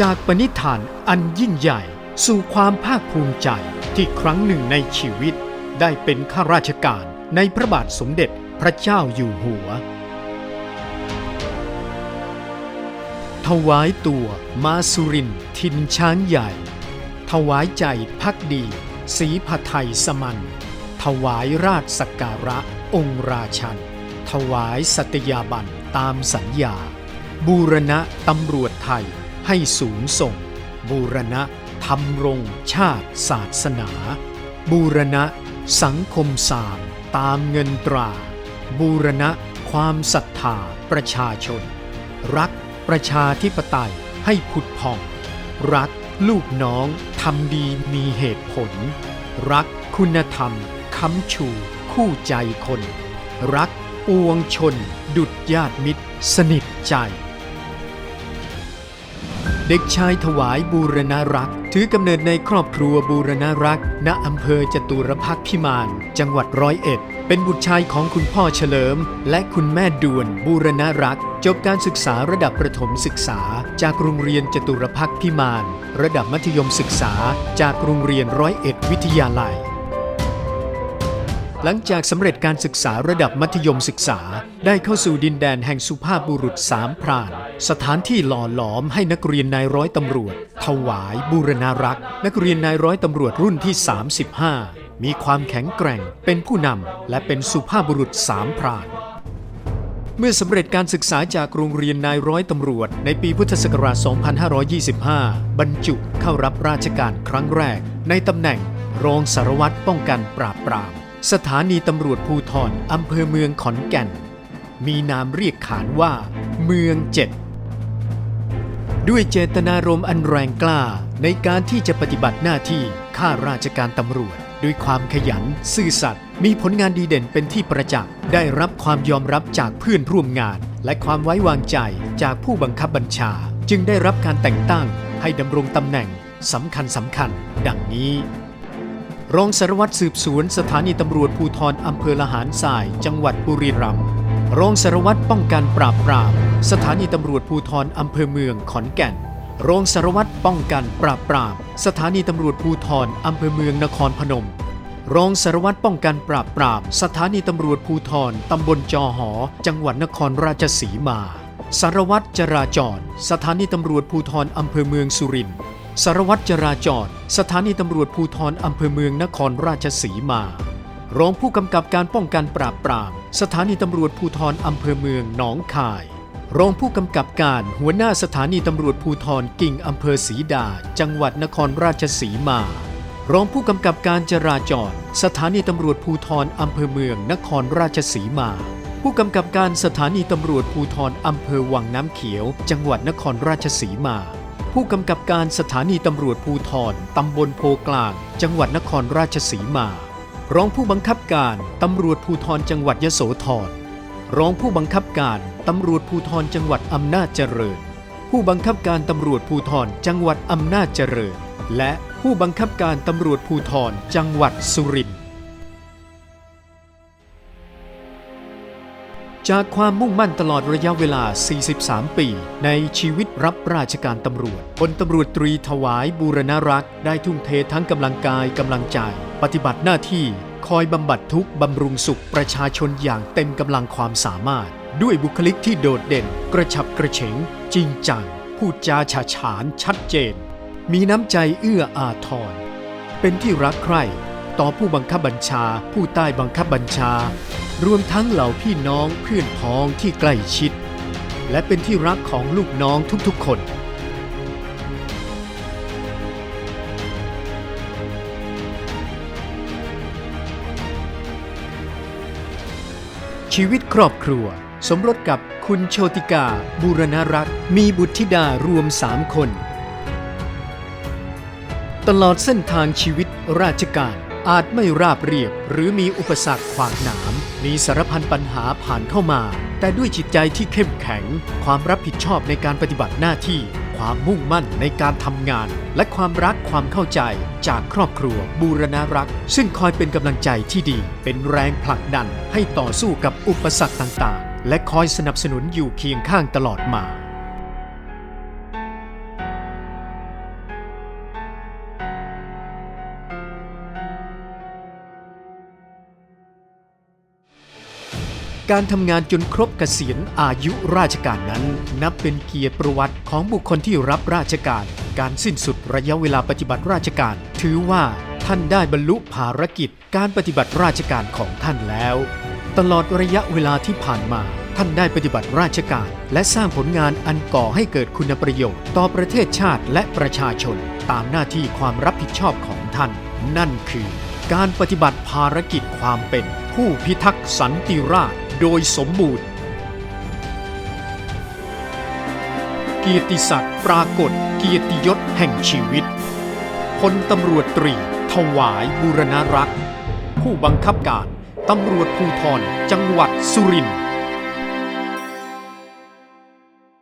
จากปณิธานอันยิ่งใหญ่สู่ความภาคภูมิใจที่ครั้งหนึ่งในชีวิต ได้เป็นข้าราชการในพระบาทสมเด็จพระเจ้าอยู่หัว ถวายตัวมาสุรินทร์ทินช้างใหญ่ ถวายใจพักดีศรีผัไทยสมัน ถวายราชสักการะองค์ราชัน ถวายสัตยาบันตามสัญญา บูรณะตำรวจไทย ให้สูงส่ง บูรณะทำรมรงชาติศาสนา บูรณะ สังคมสามตามเงินตรา บูรณะ ความศรัทธาประชาชน รักประชาธิปไตยให้ผุดผ่อง รักลูกน้องทำดีมีเหตุผล รักคุณธรรมค้ำชู คู่ใจคน รักปวงชน ดุดญาติมิตร สนิทใจ เด็กชายถวายบูรณรักษ์ ถือกำเนิดในครอบครัวบูรณรักษ์ ณอำเภอจตุรพักษ์พิมาน จังหวัดร้อยเอ็ด เป็นบุตรชายของคุณพ่อเฉลิม และคุณแม่ด่วนบูรณรักษ์ จบการศึกษาระดับประถมศึกษา จากโรงเรียนจตุรพักษ์พิมาน ระดับมัธยมศึกษา จากโรงเรียนร้อยเอ็ดวิทยาลัย หลังจากสำเร็จการศึกษาระดับมัธยมศึกษา ได้เข้าสู่ดินแดนแห่งสุภาพบุรุษสามพราน สถานที่หล่อหลอมให้นักเรียนนายร้อยตำรวจ ถวายบูรณารักษ์นักเรียนนายร้อยตำรวจรุ่นที่ 35 มีความแข็งแกร่ง เป็นผู้นำและเป็นสุภาพบุรุษสามพรานเมื่อสำเร็จการศึกษาจากโรงเรียนนายร้อยตำรวจ ในปีพุทธศักราช 2525 บรรจุเข้ารับราชการครั้งแรก ในตำแหน่งรองสารวัตรป้องกันปราบปราม สถานีตำรวจภูธรอำเภอเมืองขอนแก่น มีนามเรียกขานว่า เมืองเจ็ด ด้วยเจตนารมณ์อันแรงกล้าในการที่จะปฏิบัติหน้าที่ข้าราชการตำรวจ ด้วยความขยัน ซื่อสัตย์มีผลงานดีเด่นเป็นที่ประจักษ์ได้รับความยอมรับจากเพื่อนร่วมงาน และความไว้วางใจจากผู้บังคับบัญชา จึงได้รับการแต่งตั้งให้ดำรงตำแหน่งสำคัญสำคัญ ดังนี้ รองสารวัตรสืบสวนสถานีตำรวจภูธรอำเภอละหารทราย จังหวัดบุรีรัมย์รองสารวัตรป้องกันปราบปราม สถานีตำรวจภูธรอำเภอเมืองขอนแก่น รองสารวัตรป้องกันปราบปราม สถานีตำรวจภูธรอำเภอเมืองนครพนม รองสารวัตรป้องกันปราบปราม สถานีตำรวจภูธรตำบลจอหอ จังหวัดนครราชสีมา สารวัตรจราจร สถานีตำรวจภูธรอำเภอเมืองสุรินทร์ สารวัตรจราจร สถานีตำรวจภูธรอำเภอเมืองนครราชสีมา รองผู้กำกับการป้องกันปราบปราม สถานีตำรวจภูธรอำเภอเมืองหนองคาย รองผู้กำกับการหัวหน้าสถานีตำรวจภูธรกิ่งอำเภอศรีดา จังหวัดนครราชสีมา รองผู้กำกับการจราจร สถานีตำรวจภูธรอำเภอเมืองนครราชสีมา ผู้กำกับการสถานีตำรวจภูธรอำเภอวังน้ำเขียว จังหวัดนครราชสีมา ผู้กำกับการสถานีตำรวจภูธรตำบลโพกลาง จังหวัดนครราชสีมา รองผู้บังคับการตำรวจภูธรจังหวัดยโสธร รองผู้บังคับการตำรวจภูธรจังหวัดอำนาจเจริญ ผู้บังคับการตำรวจภูธรจังหวัดอำนาจเจริญ และผู้บังคับการตำรวจภูธรจังหวัดสุรินทร์ จากความมุ่งมั่นตลอดระยะเวลา 43 ปี ในชีวิตรับราชการตำรวจพลตำรวจตรีถวายบูรณรักษ์ได้ทุ่มเททั้งกำลังกายกำลังใจ ปฏิบัติหน้าที่ คอยบำบัดทุกบำรุงสุขประชาชนอย่างเต็มกำลังความสามารถ ด้วยบุคลิกที่โดดเด่น กระฉับกระเฉง จริงจัง พูดจาฉาฉานชัดเจน มีน้ำใจเอื้ออาทร เป็นที่รักใคร่ต่อผู้บังคับบัญชา ผู้ใต้บังคับบัญชา รวมทั้งเหล่าพี่น้องเพื่อนพ้องที่ใกล้ชิด และเป็นที่รักของลูกน้องทุกๆคน ชีวิตครอบครัว สมรสกับคุณโชติกาบูรณรักษ์มีบุตรธิดารวมสามคน ตลอดเส้นทางชีวิตราชการ อาจไม่ราบเรียบหรือมีอุปสรรคขวางหนาม มีสารพันปัญหาผ่านเข้ามา แต่ด้วยจิตใจที่เข้มแข็ง ความรับผิดชอบในการปฏิบัติหน้าที่ ความมุ่งมั่นในการทำงาน และความรักความเข้าใจจากครอบครัวบูรณรักษ์ซึ่งคอยเป็นกำลังใจที่ดี เป็นแรงผลักดันให้ต่อสู้กับอุปสรรคต่างๆ และคอยสนับสนุนอยู่เคียงข้างตลอดมา การทำงานจนครบเกษียณอายุราชการนั้น นับเป็นเกียรติประวัติของบุคคลที่รับราชการ การสิ้นสุดระยะเวลาปฏิบัติราชการ ถือว่าท่านได้บรรลุภารกิจการปฏิบัติราชการของท่านแล้ว ตลอดระยะเวลาที่ผ่านมา ท่านได้ปฏิบัติราชการ และสร้างผลงานอันก่อให้เกิดคุณประโยชน์ ต่อประเทศชาติและประชาชน ตามหน้าที่ความรับผิดชอบของท่าน นั่นคือ การปฏิบัติภารกิจความเป็นผู้พิทักษ์สันติราษฎร์โดยสมบูรณ์ เกียรติศักดิ์ปรากฏเกียรติยศแห่งชีวิตพลตำรวจตรี ถวายบูรณรักษ์ ผู้บังคับการตำรวจภูธรจังหวัดสุรินทร์